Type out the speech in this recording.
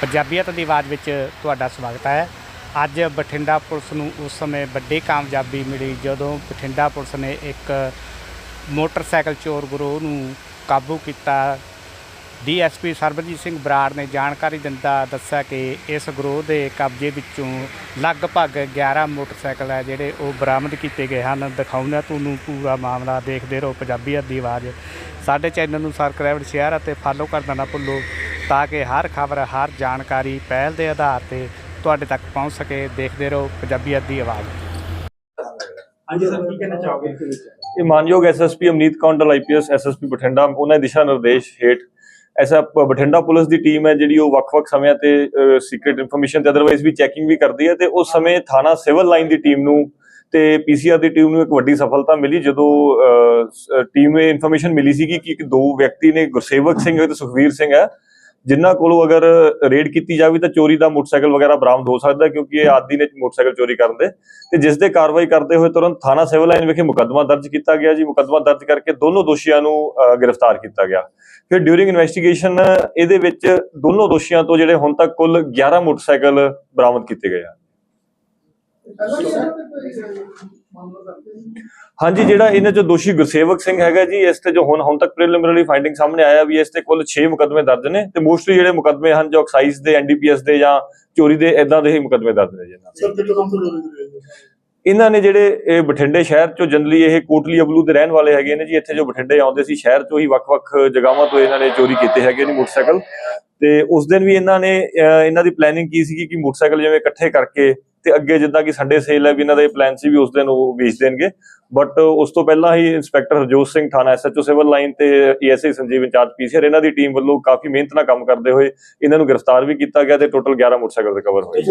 ਪੰਜਾਬੀਅਤ ਦੀ ਆਵਾਜ਼ ਵਿੱਚ ਤੁਹਾਡਾ ਸਵਾਗਤ ਹੈ। ਅੱਜ ਬਠਿੰਡਾ ਪੁਲਿਸ ਨੂੰ ਉਸ ਸਮੇਂ ਵੱਡੀ ਕਾਮਯਾਬੀ ਮਿਲੀ ਜਦੋਂ ਬਠਿੰਡਾ ਪੁਲਿਸ ਨੇ ਇੱਕ ਮੋਟਰਸਾਈਕਲ ਚੋਰ ਗਰੋਹ ਨੂੰ ਕਾਬੂ ਕੀਤਾ। ਡੀਐਸਪੀ ਸਰਬਜੀਤ ਸਿੰਘ ਬਰਾੜ ਨੇ ਜਾਣਕਾਰੀ ਦਿੰਦਾ ਦੱਸਿਆ ਕਿ ਇਸ ਗਰੋਹ ਦੇ ਕਬਜ਼ੇ ਵਿੱਚੋਂ ਲਗਭਗ 11 ਮੋਟਰਸਾਈਕਲ ਹੈ ਜਿਹੜੇ ਉਹ ਬਰਾਮਦ ਕੀਤੇ ਗਏ ਹਨ। ਦਿਖਾਉਂਦਾ ਤੁਹਾਨੂੰ ਪੂਰਾ ਮਾਮਲਾ ਦੇਖਦੇ ਰਹੋ। ਪੰਜਾਬੀਅਤ ਦੀ ਆਵਾਜ਼ ਸਾਡੇ ਚੈਨਲ ਨੂੰ ਸਬਸਕ੍ਰਾਈਬ ਸ਼ੇਅਰ ਅਤੇ ਫਾਲੋ ਕਰਨਾ ਨਾ ਭੁੱਲੋ। ਤਾਂ ਕਿ ਹਰ ਖਬਰ ਹਰ ਜਾਣਕਾਰੀ ਪਹਿਲ ਦੇ ਆਧਾਰ ਤੇ ਤੁਹਾਡੇ ਤੱਕ ਪਹੁੰਚ ਸਕੇ। ਦੇਖਦੇ ਰਹੋ ਪੰਜਾਬੀਅਤ ਦੀ ਆਵਾਜ਼। ਹਾਂਜੀ ਸਰ ਕੀ ਕਹਿਣਾ ਚਾਹੋਗੇ? ਇਹ ਮਾਨਯੋਗ SSP Amneet Kondal IPS SSP Bathinda ਉਹਨਾਂ ਦੇ ਦਿਸ਼ਾ ਨਿਰਦੇਸ਼ ਹੇਠ ਐਸਾ ਬਠਿੰਡਾ ਪੁਲਿਸ ਦੀ ਟੀਮ ਹੈ ਜਿਹੜੀ ਉਹ ਵੱਖ-ਵੱਖ ਸਮਿਆਂ ਤੇ ਸੀਕ੍ਰੀਟ ਇਨਫੋਰਮੇਸ਼ਨ ਤੇ ਅਦਰਵਾਈਜ਼ ਵੀ ਚੈਕਿੰਗ ਵੀ ਕਰਦੀ ਹੈ ਤੇ ਉਸ ਸਮੇਂ ਥਾਣਾ ਸਿਵਲ ਲਾਈਨ ਦੀ ਟੀਮ ਨੂੰ ਤੇ ਪੀਸੀਆਰ ਦੀ ਟੀਮ ਨੂੰ ਇੱਕ ਵੱਡੀ ਸਫਲਤਾ ਮਿਲੀ ਜਦੋਂ ਟੀਮ ਨੂੰ ਇਨਫੋਰਮੇਸ਼ਨ ਮਿਲੀ ਸੀ ਕਿ ਇੱਕ ਦੋ ਵਿਅਕਤੀ ਨੇ ਗੁਰਸੇਵਕ ਸਿੰਘ ਤੇ ਸੁਖਵੀਰ ਸਿੰਘ ਹੈ ਜਿਨ੍ਹਾਂ ਕੋਲੋਂ ਅਗਰ ਰੇਡ ਕੀਤੀ ਜਾਵੇ ਤਾਂ ਚੋਰੀ ਦਾ ਮੋਟਰਸਾਈਕਲ ਵਗੈਰਾ ਬਰਾਮਦ ਹੋ ਸਕਦਾ ਕਿਉਂਕਿ ਇਹ ਆਦੀ ਨੇ ਮੋਟਰਸਾਈਕਲ ਚੋਰੀ ਕਰਨ ਦੇ। ਤੇ ਜਿਸ ਦੇ ਕਾਰਵਾਈ ਕਰਦੇ ਹੋਏ ਤੁਰੰਤ ਥਾਣਾ ਸਿਵਲ ਲਾਈਨ ਵਿਖੇ ਮੁਕੱਦਮਾ ਦਰਜ ਕੀਤਾ ਗਿਆ ਜੀ। ਮੁਕੱਦਮਾ ਦਰਜ ਕਰਕੇ ਦੋਨੋਂ ਦੋਸ਼ੀਆਂ ਨੂੰ ਗ੍ਰਿਫਤਾਰ ਕੀਤਾ ਗਿਆ। ਫਿਰ ਡਿਊਰਿੰਗ ਇਨਵੈਸਟੀਗੇਸ਼ਨ, ਇਹਦੇ ਵਿੱਚ ਦੋਨੋਂ ਦੋਸ਼ੀਆਂ ਤੋਂ ਜਿਹੜੇ ਹੁਣ ਤੱਕ ਕੁੱਲ 11 ਮੋਟਰਸਾਈਕਲ ਬਰਾਮਦ ਕੀਤੇ ਗਏ ਹਨ ਹਾਂਜੀ ਜਿਹੜਾ ਇਹਨਾਂ ਚੋਂ ਦੋਸ਼ੀ ਗੁਰਸੇਵਕ ਸਿੰਘ ਹੈਗਾ ਜੀ ਇਸ ਤੇ ਜੋ ਹੁਣ ਹੁਣ ਤੱਕ ਪ੍ਰੀਲਿਮਿਨਰੀ ਫਾਈਂਡਿੰਗ ਸਾਹਮਣੇ ਆਇਆ ਵੀ ਇਸ ਤੇ ਕੁੱਲ 6 ਮੁਕੱਦਮੇ ਦਰਜ ਨੇ ਤੇ ਮੋਸਟਲੀ ਜਿਹੜੇ ਮੁਕੱਦਮੇ ਹਨ ਜੋ ਐਕਸਾਈਜ਼ ਦੇ ਐਨਡੀਪੀਐਸ ਦੇ ਜਾਂ ਚੋਰੀ ਦੇ ਇਦਾਂ ਦੇ ਹੀ ਮੁਕੱਦਮੇ ਦਰਜ ਨੇ ਜੀ ਇਹਨਾਂ ਨੇ ਜਿਹੜੇ ਇਹ ਬਠਿੰਡੇ ਸ਼ਹਿਰ ਚੋਂ ਜਨਰਲੀ ਇਹ ਕੋਟਲੀ ਅਬਲੂ ਦੇ ਰਹਿਣ ਵਾਲੇ ਹੈਗੇ ਨੇ ਜੀ ਇੱਥੇ ਜੋ ਬਠਿੰਡੇ ਆਉਂਦੇ ਸੀ ਸ਼ਹਿਰ ਚੋਂ ਹੀ ਵੱਖ-ਵੱਖ ਜਗ੍ਹਾਵਾਂ ਤੋਂ ਇਹਨਾਂ ਨੇ ਚੋਰੀ ਕੀਤੇ ਹੈਗੇ ਨੇ ਮੋਟਰਸਾਈਕਲ ਤੇ ਉਸ ਦਿਨ ਵੀ ਇਹਨਾਂ ਨੇ ਇਹਨਾਂ ਦੀ ਪਲੈਨਿੰਗ ਕੀ ਸੀਗੀ ਕਿ ਮੋਟਰਸਾਈਕਲ ਜਿਵੇਂ ਇਕੱਠੇ ਕਰਕੇ ਤੇ ਅੱਗੇ ਜਿੱਦਾਂ ਕਿ ਸੰਡੇ ਸੇਲ ਹੈ, ਵੀ ਇਹਨਾਂ ਦਾ ਇਹ ਪਲਾਨ ਸੀ ਵੀ ਉਸ ਦਿਨ ਉਹ ਵੇਚ ਦੇਣਗੇ। ਬਟ ਉਸ ਤੋਂ ਪਹਿਲਾਂ ਹੀ ਇੰਸਪੈਕਟਰ ਹਰਜੋਤ ਸਿੰਘ ਥਾਣਾ ਐਸਐਚਓ ਸਿਵਲ ਲਾਈਨ ਤੇ ਈਐਸਆਈ ਸੰਜੀਵ ਇੰਚਾਰਜ ਪੀਸੀਆਰ ਇਹਨਾਂ ਦੀ ਟੀਮ ਵੱਲੋਂ ਕਾਫੀ ਮਿਹਨਤ ਨਾਲ ਕੰਮ ਕਰਦੇ ਹੋਏ ਇਹਨਾਂ ਨੂੰ ਗ੍ਰਿਫਤਾਰ ਵੀ ਕੀਤਾ ਗਿਆ ਤੇ ਟੋਟਲ 11 ਮੋਟਰਸਾਈਕਲ ਰਿਕਵਰ ਹੋਏ।